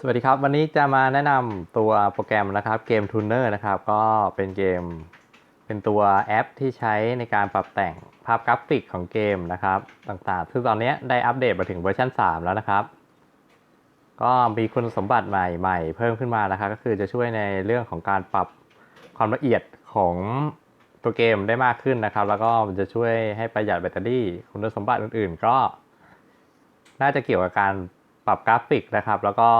สวัสดีครับ วันนี้จะมาแนะนำตัวโปรแกรมนะครับเกม Tuner นะครับ ก็เป็นเกม เป็นตัวแอปที่ใช้ในการปรับแต่งภาพกราฟิกของเกมนะครับ ต่างๆ ซึ่งตอนนี้ได้อัปเดตมาถึงเวอร์ชัน3 แล้วนะครับ ก็มีคุณสมบัติใหม่ๆ เพิ่มขึ้นมานะครับ ก็คือจะช่วยในเรื่องของการปรับความละเอียดของตัวเกมได้มากขึ้นนะครับ แล้วก็มันจะช่วยให้ประหยัดแบตเตอรี่ คุณสมบัติอื่นๆ ก็ น่าจะเกี่ยวกับการ ปรับกราฟิกนะครับ แล้วก็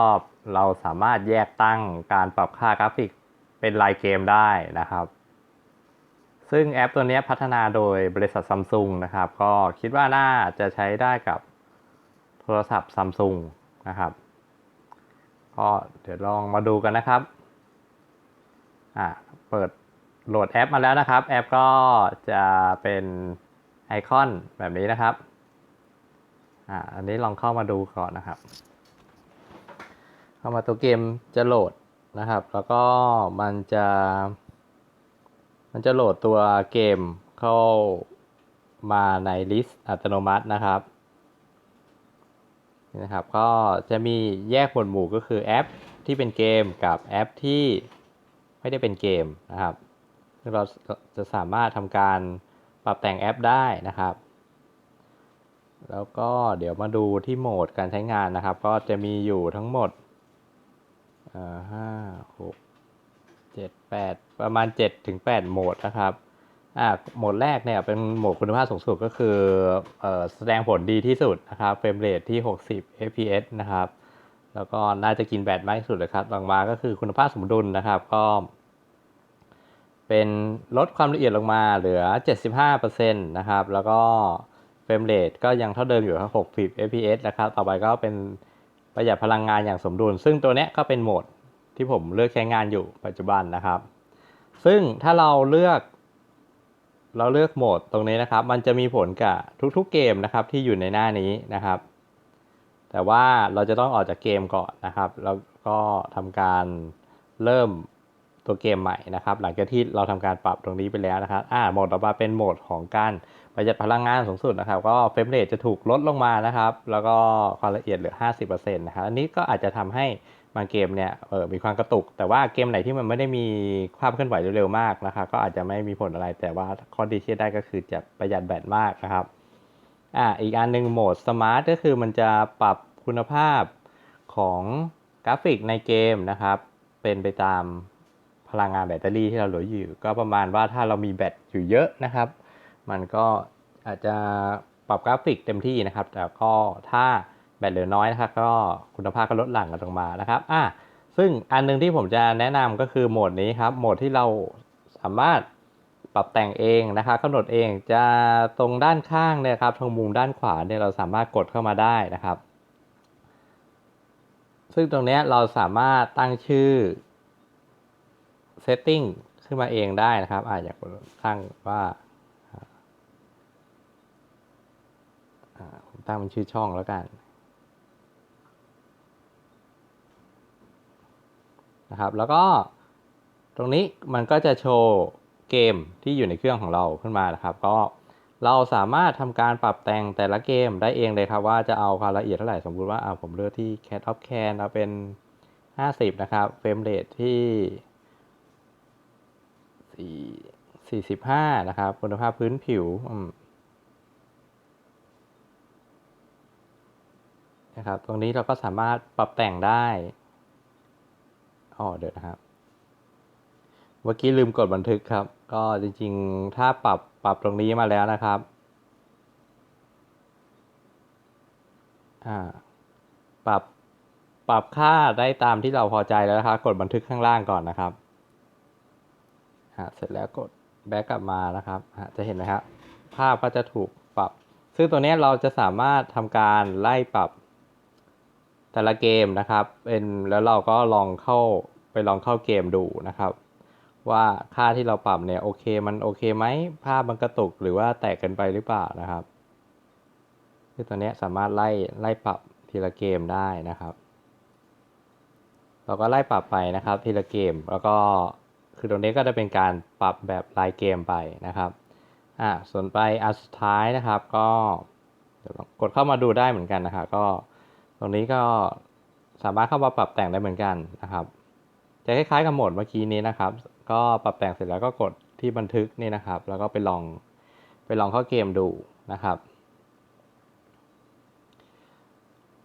เราสามารถแยกตั้งการปรับค่ากราฟิกเป็นรายเกมได้นะครับ ซึ่งแอปตัวนี้พัฒนาโดยบริษัทซัมซุงนะครับ ก็คิดว่าน่าจะใช้ได้กับโทรศัพท์ซัมซุงนะครับก็เดี๋ยวลองมาดูกันนะครับอ่าเปิดโหลดแอปมาแล้วนะครับ แอปก็จะเป็นไอคอนแบบนี้นะครับ อ่าอันนี้ลองเข้ามาดูก่อนนะครับ เข้ามาตัวเกมจะโหลดนะครับ แล้วก็มันจะ มันจะโหลดตัวเกมเข้ามาในลิสต์อัตโนมัตินะครับนี่นะครับ ก็จะมีแยกหมวดหมู่ก็คือแอปที่เป็นเกมกับแอปที่ไม่ได้เป็นเกมนะครับซึ่งเราจะสามารถทำการปรับแต่งแอปได้นะครับ แล้วก็เดี๋ยวมาดูที่โหมดการใช้งานนะครับ ก็จะมีอยู่ทั้งหมดห้าหกเจ็ดแปดประมาณเจ็ดถึงแปดโหมดนะครับอ่าโหมดแรกเนี่ยเป็นโหมดคุณภาพสูงสุดก็คือเอ่อแสดงผลดีที่สุดนะครับเฟรมเรทที่ 60 fps นะครับ แล้วก็น่าจะกินแบตมากที่สุดเลยครับลงมาก็คือคุณภาพสมดุลนะครับก็ เป็นลดความละเอียดลงมาเหลือ 75%นะครับ แล้วก็ เฟรมเรทก็ยังเท่าเดิมอยู่ครับ60 fps นะครับ ต่อไปก็เป็นประหยัดพลังงานอย่างสมดุล ซึ่งตัวนี้ก็เป็นโหมดที่ผมเลือกใช้งานอยู่ปัจจุบันนะครับ ซึ่งถ้าเราเลือก เราเลือกโหมดตรงนี้นะครับ มันจะมีผลกับทุกๆเกมนะครับที่อยู่ในหน้านี้นะครับ แต่ว่าเราจะต้องออกจากเกมก่อนนะครับ แล้วก็ทำการเริ่ม ตัวเกมใหม่นะครับ หลังจากที่เราทำการปรับตรงนี้ไปแล้วนะครับอ่าโหมดต่อมาเป็นโหมดของการประหยัดพลังงานสูงสุดนะครับ ก็เฟรมเรทจะถูกลดลงมานะครับ แล้วก็ความละเอียดเหลือ 50%นะครับ อันนี้ก็อาจจะทำให้บางเกมเนี่ยเออมีความกระตุก แต่ว่าเกมไหนที่มันไม่ได้มีภาพเคลื่อนไหวเร็วๆมากนะครับ ก็อาจจะไม่มีผลอะไร แต่ว่าข้อดีที่ได้ก็คือจะประหยัดแบตมากนะครับ อ่า อีกอันหนึ่งโหมดสมาร์ทก็คือมันจะปรับคุณภาพของกราฟิกในเกมนะครับ เป็นไปตาม พลังงานแบตเตอรี่ที่เราเหลืออยู่ ก็ประมาณว่าถ้าเรามีแบตอยู่เยอะนะครับ มันก็อาจจะปรับกราฟิกเต็มที่นะครับ แต่ก็ถ้าแบตเหลือน้อยนะครับก็คุณภาพก็ลดหลั่งกันลงมานะครับอ่าซึ่งอันหนึงที่ผมจะแนะนำก็คือโหมดนี้ครับโหมดที่เราสามารถปรับแต่งเองนะครับกำหนดเองจะตรงด้านข้างเนี่ยครับทางมุมด้านขวาเนี่ยเราสามารถกดเข้ามาได้นะครับ ซึ่งตรงนี้เราสามารถตั้งชื่อ setting ขึ้นมาเองได้นะครับ อาอย่างตั้งว่าผมตั้งเป็นชื่อช่องแล้วกันนะครับ แล้วก็ตรงนี้มันก็จะโชว์เกมที่อยู่ในเครื่องของเราขึ้นมานะครับ ก็เราสามารถทำการปรับแต่งแต่ละเกมได้เองเลยครับ ว่าจะเอาความละเอียดเท่าไหร่สมมุติว่าอ่าผมเลือกที่ Cat of Can เอาเป็น 50 นะครับ เฟรมเรทที่ 45นะครับ คุณภาพพื้นผิวนะครับ ตรงนี้เราก็สามารถปรับแต่งได้อ๋อเดี๋ยวนะครับ เมื่อกี้ลืมกดบันทึกครับ ก็จริงๆ ถ้าปรับปรับตรงนี้มาแล้วนะครับ อ่า ปรับปรับค่าได้ตามที่เราพอใจแล้วนะครับ กดบันทึกข้างล่างก่อนนะครับ ฮะเสร็จแล้วกดแบ็กกลับมานะครับฮะจะเห็นไหมครับภาพก็จะถูกปรับ ซึ่งตัวนี้เราจะสามารถทำการไล่ปรับแต่ละเกมนะครับเป็นแล้วเราก็ลองเข้าไปลองเข้าเกมดูนะครับ ว่าค่าที่เราปรับเนี่ยโอเคมันโอเคไหมภาพมันกระตุกหรือว่าแตกเกินไปหรือเปล่านะครับคือตัวนี้สามารถไล่ไล่ปรับทีละเกมได้นะครับ เราก็ไล่ปรับไปนะครับทีละเกมแล้วก็ คือตรงนี้ก็จะเป็นการปรับแบบรายเกมไปนะครับอ่าส่วนไปอันสุดท้ายนะครับก็เดี๋ยวกดเข้ามาดูได้เหมือนกันนะครับก็ตรงนี้ก็สามารถเข้ามาปรับแต่งได้เหมือนกันนะครับ จะคล้ายๆกับโหมดเมื่อกี้นี้นะครับ ก็ปรับแต่งเสร็จแล้วก็กดที่บันทึกนี่นะครับ แล้วก็ไปลองไปลองเข้าเกมดูนะครับ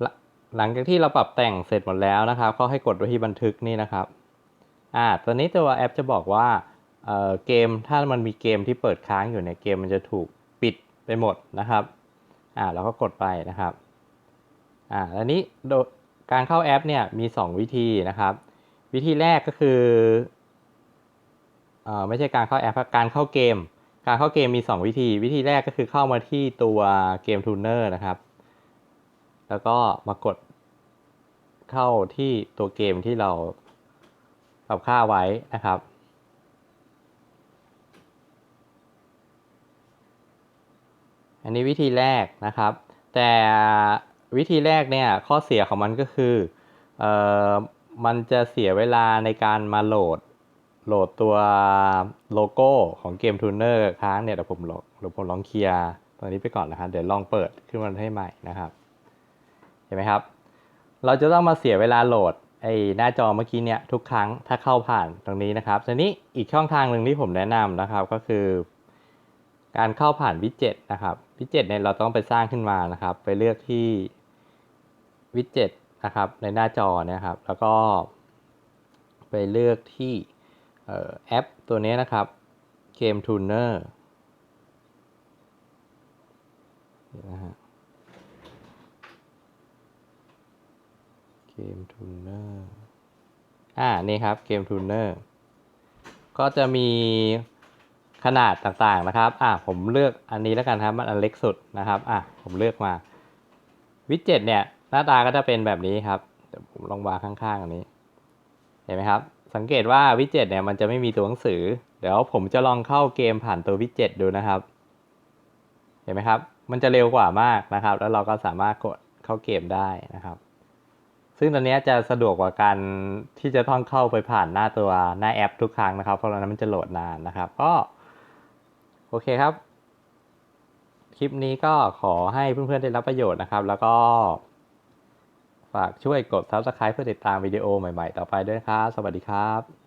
หลังหลังจากที่เราปรับแต่งเสร็จหมดแล้วนะครับ ก็ให้กดไว้ที่บันทึกนี่นะครับ อ่าตอนนี้ตัวแอปจะบอกว่าเอ่อเกมถ้ามันมีเกมที่เปิดค้างอยู่ในยเกมมันจะถูกปิดไปหมดนะครับอ่าเราก็กดไปนะครับอ่าแล้วนี้โดการเข้าแอปเนี่ยมี 2 วิธีนะครับ วิธีแรกก็คือเอ่อไม่ใช่การเข้าแอปการเข้าเกม การเข้าเกมมี 2 วิธี วิธีแรกก็คือเข้ามาที่ตัวเกมทูนเนอร์นะครับ แล้วก็มากดเข้าที่ตัวเกมที่เรา ปรับค่าไว้นะครับ อันนี้วิธีแรกนะครับ แต่วิธีแรกเนี่ยข้อเสียของมันก็คือเอ่อมันจะเสียเวลาในการมาโหลดโหลดตัวโลโก้ของเกมทูนเนอร์ค้างเนี่ยเดี๋ยวผมลองเดี๋ยวผมลองเคลียร์ตรงนี้ไปก่อนนะครับเดี๋ยวลองเปิดขึ้นมาให้ใหม่นะครับ เห็นไหมครับ เราจะต้องมาเสียเวลาโหลด ไอ้หน้าจอเมื่อกี้เนี่ยทุกครั้งถ้าเข้าผ่านตรงนี้นะครับทีนี้อีกช่องทางหนึ่งที่ผมแนะนำนะครับก็คือ การเข้าผ่านวิดเจ็ตนะครับวิดเจ็ตเนี่ยเราต้องไปสร้างขึ้นมานะครับ ไปเลือกที่วิดเจ็ตนะครับในหน้าจอเนะครับ แล้วก็ไปเลือกที่แอปตัวนี้นะครับ Game Tuner เดี๋ยวนะฮะ Game Tuner อ่า นี่ครับ Game Tuner ก็จะมีขนาดต่างๆนะครับ อ่าผมเลือกอันนี้แล้วกันครับ มันอันเล็กสุดนะครับ อะผมเลือกมา วิดเจ็ตเนี่ย หน้าตาก็จะเป็นแบบนี้ครับเดี๋ยวผมลองวางข้างๆอันนี้ เห็นไหมครับ สังเกตว่าวิดเจ็ตเนี่ยมันจะไม่มีตัวหนังสือ เดี๋ยวผมจะลองเข้าเกมผ่านตัววิดเจ็ตดูนะครับ เห็นไหมครับ มันจะเร็วกว่ามากนะครับ แล้วเราก็สามารถกดเข้าเกมได้นะครับ ซึ่งตอนนี้จะสะดวกกว่าการที่จะต้องเข้าไปผ่านหน้าตัวหน้าแอปทุกครั้งนะครับ เพราะนั้นมันจะโหลดนานนะครับ ก็ โอเคครับ คลิปนี้ก็ขอให้เพื่อนๆได้รับประโยชน์นะครับ แล้วก็ฝากช่วยกด Subscribe เพื่อติดตามวิดีโอใหม่ๆ ต่อไปด้วยครับ สวัสดีครับ